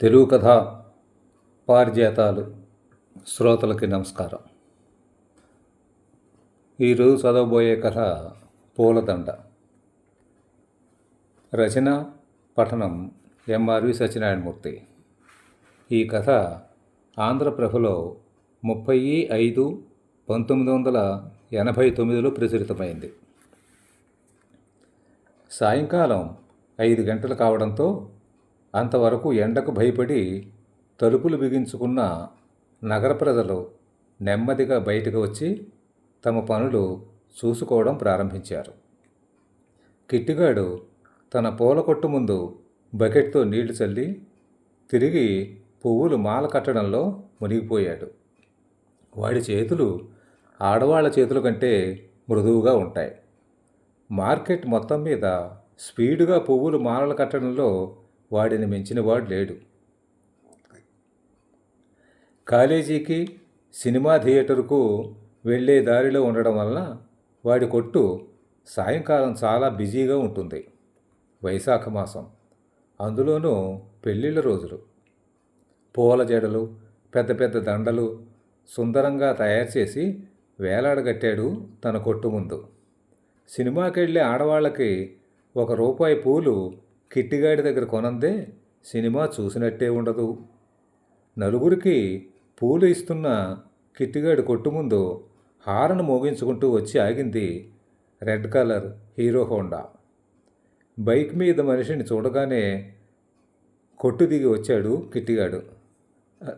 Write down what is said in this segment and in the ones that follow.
తెలుగు కథ పారిజాతాలు శ్రోతలకి నమస్కారం. ఈరోజు చదవబోయే కథ పూలదండ. రచన పఠనం ఎంఆర్వి సత్యనారాయణమూర్తి. ఈ కథ ఆంధ్రప్రభలో ముప్పై ఐదు పంతొమ్మిది వందల ఎనభై తొమ్మిదిలో ప్రచురితమైంది. సాయంకాలం ఐదు గంటలు కావడంతో అంతవరకు ఎండకు భయపడి తలుపులు బిగించుకున్న నగర ప్రజలు నెమ్మదిగా బయటకు వచ్చి తమ పనులు చూసుకోవడం ప్రారంభించారు. కిట్టిగాడు తన పూల కొట్టు ముందు బకెట్తో నీళ్ళు చల్లి తిరిగి పువ్వులు మాల కట్టడంలో మునిగిపోయాడు. వాడి చేతులు ఆడవాళ్ళ చేతుల కంటే మృదువుగా ఉంటాయి. మార్కెట్ మొత్తం మీద స్పీడుగా పువ్వులు మాలలు కట్టడంలో వాడిని మించినవాడు లేడు. కాలేజీకి సినిమా థియేటర్కు వెళ్ళే దారిలో ఉండడం వలన వాడి కొట్టు సాయంకాలం చాలా బిజీగా ఉంటుంది. వైశాఖ మాసం. అందులోనూ పెళ్ళిళ్ళ రోజులు. పూల జడలు పెద్ద పెద్ద దండలు సుందరంగా తయారు చేసి వేలాడగట్టాడు తన కొట్టు ముందు. సినిమాకి వెళ్ళే ఆడవాళ్ళకి ఒక రూపాయి పూలు కిట్టిగాడి దగ్గర కొనందే సినిమా చూసినట్టే ఉండదు. నలుగురికి పూలు ఇస్తున్న కిట్టిగాడి కొట్టు ముందు హారను మోగించుకుంటూ వచ్చి ఆగింది red colour Hero Honda. Bike మీద మనిషిని చూడగానే కొట్టు దిగి వచ్చాడు కిట్టిగాడు.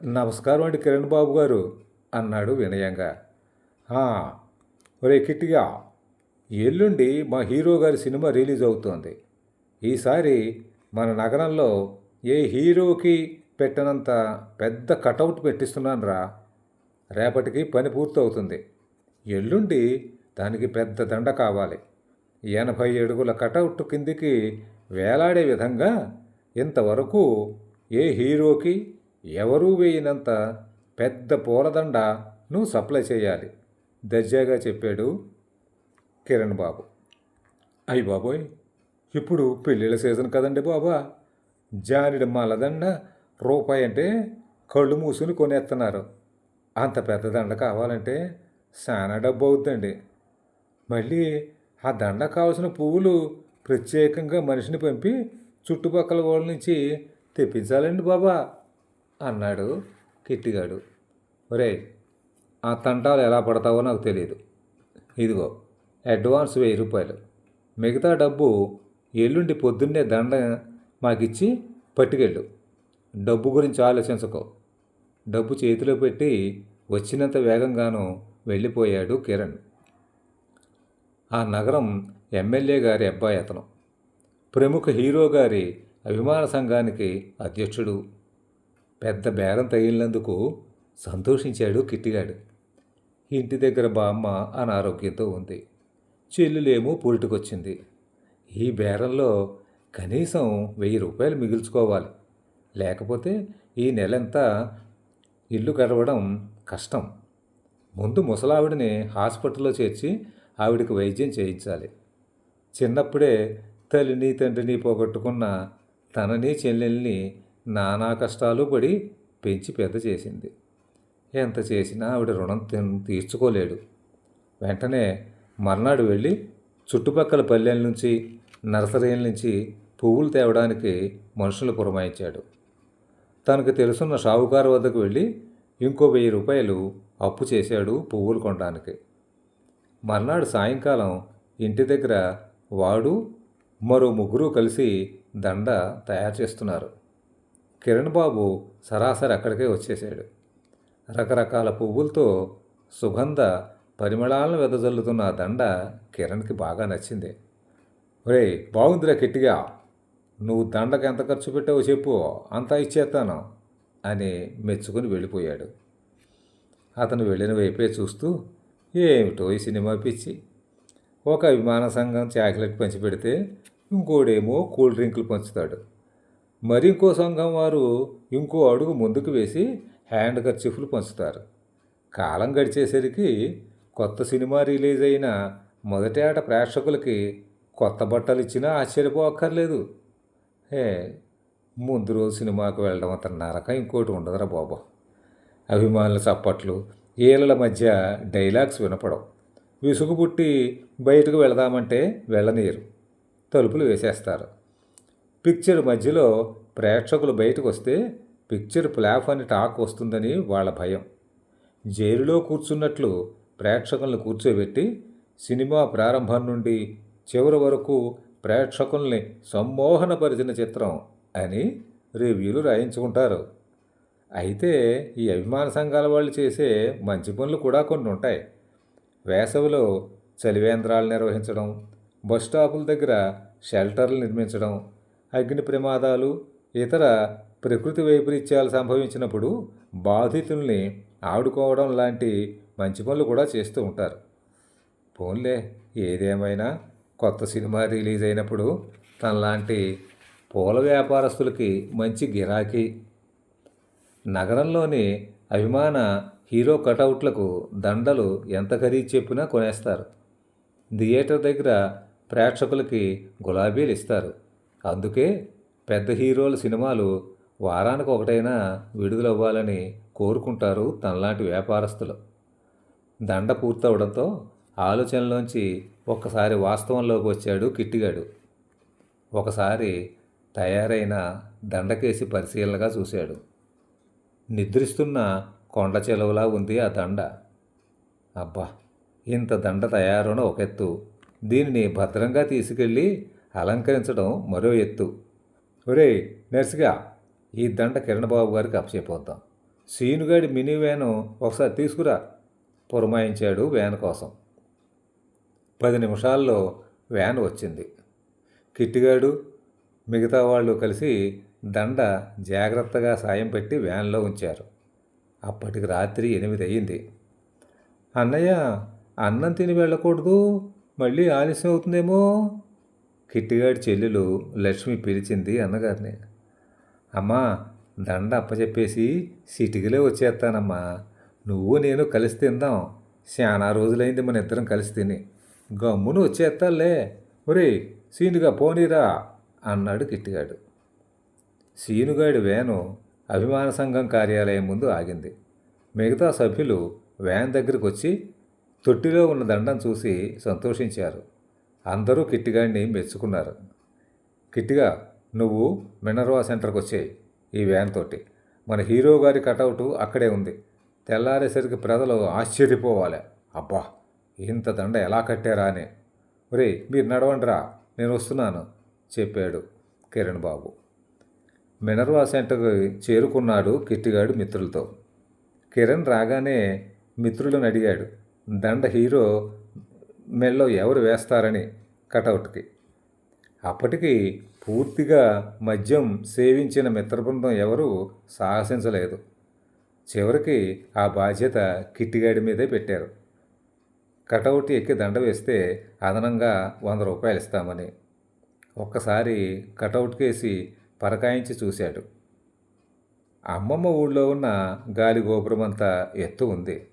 నమస్కారం అండి కిరణ్ బాబు గారు అన్నాడు వినయంగా. ఒరే కిట్టిగా ఎల్లుండి మా హీరో గారి సినిమా రిలీజ్ అవుతోంది. ఈసారి మన నగరంలో ఏ హీరోకి పెట్టనంత పెద్ద కటౌట్ పెట్టిస్తున్నాను రా రేపటికి పని పూర్తవుతుంది. ఎల్లుండి దానికి పెద్ద దండ కావాలి. ఎనభై అడుగుల కటౌట్ కిందికి వేలాడే విధంగా ఇంతవరకు ఏ హీరోకి ఎవరూ వేయనంత పెద్ద పూలదండ నువ్వు సప్లై చేయాలి. దర్జాగా చెప్పాడు కిరణ్ బాబు. అయ్యి బాబోయ్! ఇప్పుడు పెళ్ళిళ్ళ సీజన్ కదండి బాబా. జానిడి మల్లదండ రూపాయి అంటే కళ్ళు మూసుకుని కొనేస్తున్నారు. అంత పెద్ద దండ కావాలంటే చాలా డబ్బు అవుతుందండి మళ్ళీ ఆ దండ కావాల్సిన పువ్వులు ప్రత్యేకంగా మనిషిని పంపి చుట్టుపక్కల వాళ్ళ నుంచి తెప్పించాలండి బాబా అన్నాడు కిట్టిగాడు. ఒరే ఆ తంటాలు ఎలా పడతావో నాకు తెలియదు ఇదిగో అడ్వాన్స్ వెయ్యి రూపాయలు. మిగతా డబ్బు ఎల్లుండి పొద్దున్నే దండ మాకిచ్చి పట్టుకెళ్ళు. డబ్బు గురించి ఆలోచించకో. డబ్బు చేతిలో పెట్టి వచ్చినంత వేగంగానూ వెళ్ళిపోయాడు కిరణ్. ఆ నగరం ఎమ్మెల్యే గారి అబ్బాయి అతను. ప్రముఖ హీరో గారి అభిమాన సంఘానికి అధ్యక్షుడు. పెద్ద బేరం తగిలినందుకు సంతోషించాడు కిట్టిగాడు. ఇంటి దగ్గర బామ్మ అనారోగ్యంతో ఉంది. చెల్లులేమో పురిటికొచ్చింది. ఈ బేరంలో కనీసం వెయ్యి రూపాయలు మిగుల్చుకోవాలి. లేకపోతే ఈ నెలంతా ఇల్లు గడవడం కష్టం. ముందు ముసలావిడిని హాస్పిటల్లో చేర్చి ఆవిడికి వైద్యం చేయించాలి. చిన్నప్పుడే తల్లిని తండ్రిని పోగొట్టుకున్న తనని చెల్లెల్ని నానా కష్టాలు పడి పెంచి పెద్ద చేసింది. ఎంత చేసినా ఆవిడ రుణం తిన్- తీర్చుకోలేడు. వెంటనే మర్నాడు వెళ్ళి చుట్టుపక్కల పల్లెల నుంచి నర్సరీల నుంచి పువ్వులు తేవడానికి మనుషులు పురమాయించాడు. తనకు తెలుసున్న షావుకారు వద్దకు వెళ్ళి ఇంకో వెయ్యి రూపాయలు అప్పు చేశాడు పువ్వులు కొనడానికి. మర్నాడు సాయంకాలం ఇంటి దగ్గర వాడు మరో ముగ్గురు కలిసి దండ తయారు చేస్తున్నారు. కిరణ్ బాబు సరాసరి అక్కడికే వచ్చేసాడు రకరకాల పువ్వులతో సుగంధ పరిమళాలను వెదజల్లుతున్న ఆ దండ కిరణ్కి బాగా నచ్చింది. ఒరే బాగుందిరా కిట్టిగా. నువ్వు దండకు ఎంత ఖర్చు పెట్టావో చెప్పు. అంతా ఇచ్చేస్తాను అని మెచ్చుకుని వెళ్ళిపోయాడు. అతను వెళ్ళిన వైపే చూస్తూ ఏమిటో ఈ సినిమా పిచ్చి. ఒక విమాన సంఘం చాక్లెట్ పంచిపెడితే ఇంకోడేమో కూల్ డ్రింకులు పంచుతాడు. మరి ఇంకో సంఘం వారు ఇంకో అడుగు ముందుకు వేసి హ్యాండ్ కర్చీఫ్లు పంచుతారు. కాలం గడిచేసరికి కొత్త సినిమా రిలీజ్ అయిన మొదటి ఆట ప్రేక్షకులకి కొత్త బట్టలు ఇచ్చినా ఆశ్చర్యపోక్కర్లేదు. ఏ ముందు రోజు సినిమాకు వెళ్ళడం అంత నరకం ఇంకోటి ఉండదురా బాబు. అభిమానుల చప్పట్లు ఈలల మధ్య డైలాగ్స్ వినపడం విసుగు పుట్టి బయటకు వెళదామంటే వెళ్ళనీరు తలుపులు వేసేస్తారు. పిక్చర్ మధ్యలో ప్రేక్షకులు బయటకు వస్తే పిక్చర్ ప్లాఫ్ అని టాక్ వస్తుందని వాళ్ళ భయం. జైలులో కూర్చున్నట్లు ప్రేక్షకులను కూర్చోబెట్టి సినిమా ప్రారంభం నుండి చివరి వరకు ప్రేక్షకుల్ని సమ్మోహనపరిచిన చిత్రం అని రివ్యూలు రాయించుకుంటారు. అయితే ఈ అభిమాన సంఘాల వాళ్ళు చేసే మంచి పనులు కూడా కొన్ని ఉంటాయి. వేసవిలో చలివేంద్రాలు నిర్వహించడం బస్ స్టాపుల దగ్గర షెల్టర్లు నిర్మించడం అగ్ని ప్రమాదాలు ఇతర ప్రకృతి వైపరీత్యాలు సంభవించినప్పుడు బాధితుల్ని ఆడుకోవడం లాంటి మంచి పనులు కూడా చేస్తూ ఉంటారు. పోన్లే ఏదేమైనా కొత్త సినిమా రిలీజ్ అయినప్పుడు తనలాంటి పూల వ్యాపారస్తులకి మంచి గిరాకీ. నగరంలోని అభిమాన హీరో కటౌట్లకు దండలు ఎంత ఖరీదు చెప్పినా కొనేస్తారు. థియేటర్ దగ్గర ప్రేక్షకులకి గులాబీలు ఇస్తారు. అందుకే పెద్ద హీరోల సినిమాలు వారానికి ఒకటైనా విడుదలవ్వాలని కోరుకుంటారు తనలాంటి వ్యాపారస్తులు. దండ పూర్తవడంతో ఆలోచనలోంచి ఒక్కసారి వాస్తవంలోకి వచ్చాడు కిట్టిగాడు. ఒకసారి తయారైన దండకేసి పరిశీలనగా చూశాడు. నిద్రిస్తున్న కొండ చెలవులా ఉంది ఆ దండ. అబ్బా! ఇంత దండ తయారున ఒక ఎత్తు. దీనిని భద్రంగా తీసుకెళ్ళి అలంకరించడం మరో ఎత్తు. ఒరే నర్సిగా ఈ దండ కిరణ్ బాబు గారికి అప్పచెప్పొద్దాం. సీనుగాడి మినీ వ్యాను ఒకసారి తీసుకురా పురమాయించాడు వ్యాన్ కోసం. పది నిమిషాల్లో వ్యాన్ వచ్చింది. కిట్టిగాడు మిగతా వాళ్ళు కలిసి దండ జాగ్రత్తగా సాయం పెట్టి వ్యాన్లో ఉంచారు. అప్పటికి రాత్రి ఎనిమిది అయ్యింది. అన్నయ్య అన్నం తిని వెళ్ళకూడదు మళ్ళీ ఆలస్యం అవుతుందేమో? కిట్టిగాడి చెల్లెలు లక్ష్మి పిలిచింది అన్నగారిని. అమ్మా దండ అప్పచెప్పేసి సిటికిలే వచ్చేస్తానమ్మా. నువ్వు నేను కలిసి తిందాం. చాలా రోజులైంది మన ఇద్దరం కలిసి తిని. గమ్మును వచ్చేస్తాలే. ఒరే సీనుగా పోనీరా అన్నాడు కిట్టిగాడు. సీనుగాడి వేను అభిమాన సంఘం కార్యాలయం ముందు ఆగింది. మిగతా సభ్యులు వ్యాన్ దగ్గరికి వచ్చి తొట్టిలో ఉన్న దండం చూసి సంతోషించారు. అందరూ కిట్టిగాడిని మెచ్చుకున్నారు. కిట్టిగా నువ్వు మినర్వా సెంటర్కి వచ్చేయి ఈ వ్యాన్ తోటి. మన హీరో గారి కటౌటు అక్కడే ఉంది. తెల్లారేసరికి ప్రజలు ఆశ్చర్యపోవాలి. అబ్బా ఇంత దండ ఎలా కట్టారా అని. ఒరే మీరు నడవండిరా నేను వస్తున్నాను చెప్పాడు కిరణ్ బాబు. మినర్వా సెంటర్కి చేరుకున్నాడు కిట్టిగాడు మిత్రులతో. కిరణ్ రాగానే మిత్రులను అడిగాడు దండ హీరో మెల్లో ఎవరు వేస్తారని కటౌట్కి. అప్పటికి పూర్తిగా మద్యం సేవించిన మిత్రబృందం ఎవరూ సాహసించలేదు. చివరికి ఆ బాధ్యత కిట్టిగాడి మీదే పెట్టారు. కటౌట్ ఎక్కి దండ వేస్తే అదనంగా వంద రూపాయలు ఇస్తామని. ఒక్కసారి కటౌట్ కేసి పరకాయించి చూశాడు. అమ్మమ్మ ఊళ్ళో ఉన్న గాలి గోపురం అంతా ఎత్తు ఉంది.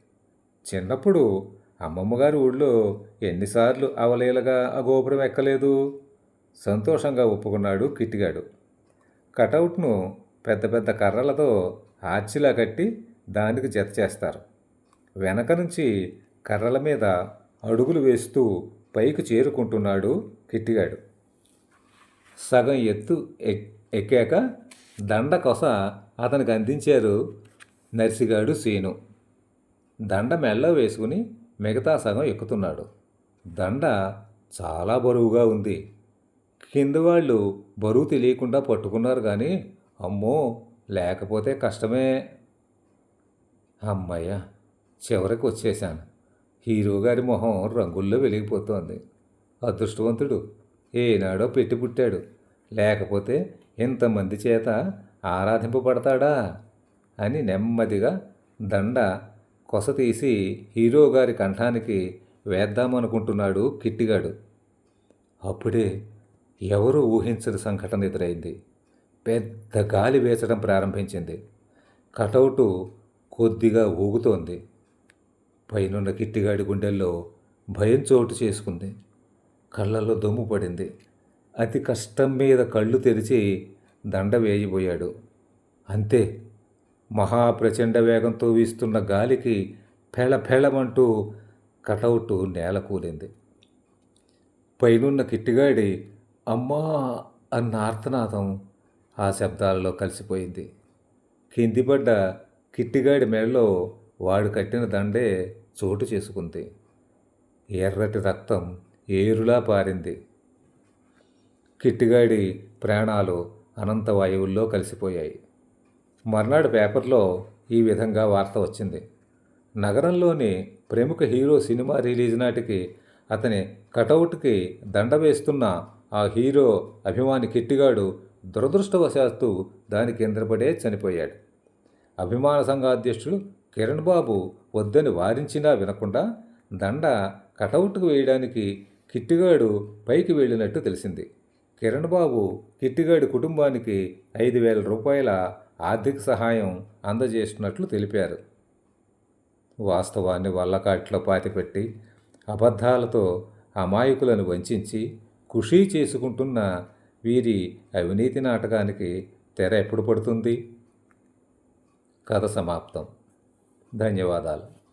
చిన్నప్పుడు అమ్మమ్మగారి ఊళ్ళో ఎన్నిసార్లు అవలేలగా ఆ గోపురం ఎక్కలేదు? సంతోషంగా ఒప్పుకున్నాడు కిట్టిగాడు కటౌట్ను పెద్ద పెద్ద కర్రలతో ఆర్చిలా కట్టి దానికి జత చేస్తారు. వెనక నుంచి కర్రల మీద అడుగులు వేస్తూ పైకి చేరుకుంటున్నాడు కిట్టిగాడు సగం ఎత్తు ఎక్కాక దండ కొస అతనికి అందించారు నర్సిగాడు సీను. దండ మెల్ల వేసుకుని మిగతా సగం ఎక్కుతున్నాడు. దండ చాలా బరువుగా ఉంది. కింద వాళ్ళు బరువు తెలియకుండా పట్టుకున్నారు కానీ అమ్మో లేకపోతే కష్టమే. అమ్మయ్య చివరికి వచ్చేసాను హీరో గారి మొహం రంగుల్లో వెలిగిపోతోంది. అదృష్టవంతుడు. ఏనాడో పెట్టి పుట్టాడు. లేకపోతే ఇంతమంది చేత ఆరాధింపబడతాడా? అని నెమ్మదిగా దండ కొస తీసి హీరో గారి కంఠానికి వేద్దామనుకుంటున్నాడు కిట్టిగాడు. అప్పుడే ఎవరు ఊహించని సంఘటన ఎదురైంది. పెద్ద గాలి వేసడం ప్రారంభించింది. కటౌటు కొద్దిగా ఊగుతోంది. పైనున్న కిట్టిగాడి గుండెల్లో భయం చోటు చేసుకుంది. కళ్ళల్లో దుమ్ము పడింది. అతి కష్టం మీద కళ్ళు తెరిచి దండ వేయబోయాడు. అంతే. మహాప్రచండ వేగంతో వీస్తున్న గాలికి ఫెళఫెళమంటూ కటౌట్ నేల కూలింది. పైనున్న కిట్టిగాడి అమ్మా అన్న ఆర్తనాదం ఆ శబ్దాలలో కలిసిపోయింది. కిందిపడ్డ కిట్టిగాడి మెడలో వాడు కట్టిన దండే చోటు చేసుకుంది. ఎర్రటి రక్తం ఏరులా పారింది. కిట్టిగాడి ప్రాణాలు అనంత వాయువుల్లో కలిసిపోయాయి. మర్నాడు పేపర్లో ఈ విధంగా వార్త వచ్చింది. నగరంలోని ప్రముఖ హీరో సినిమా రిలీజ్ నాటికి అతని కటౌట్కి దండ వేస్తున్న ఆ హీరో అభిమాని కిట్టిగాడు దురదృష్టవశాత్తు దాని కిందపడే చనిపోయాడు. అభిమాన సంఘాధ్యక్షుడు కిరణ్ బాబు వద్దని వారించినా వినకుండా దండ కటౌట్కు వేయడానికి కిట్టిగాడు పైకి వెళ్ళినట్టు తెలిసింది. కిరణ్ బాబు కిట్టిగాడి కుటుంబానికి ఐదు వేల రూపాయల ఆర్థిక సహాయం అందజేస్తున్నట్లు తెలిపారు. వాస్తవాన్ని వల్లకాట్లో పాతిపెట్టి అబద్ధాలతో అమాయకులను వంచించి ఖుషీ చేసుకుంటున్న వీరి అవినీతి నాటకానికి తెర ఎప్పుడు పడుతుంది? కథ సమాప్తం. ధన్యవాదాలు.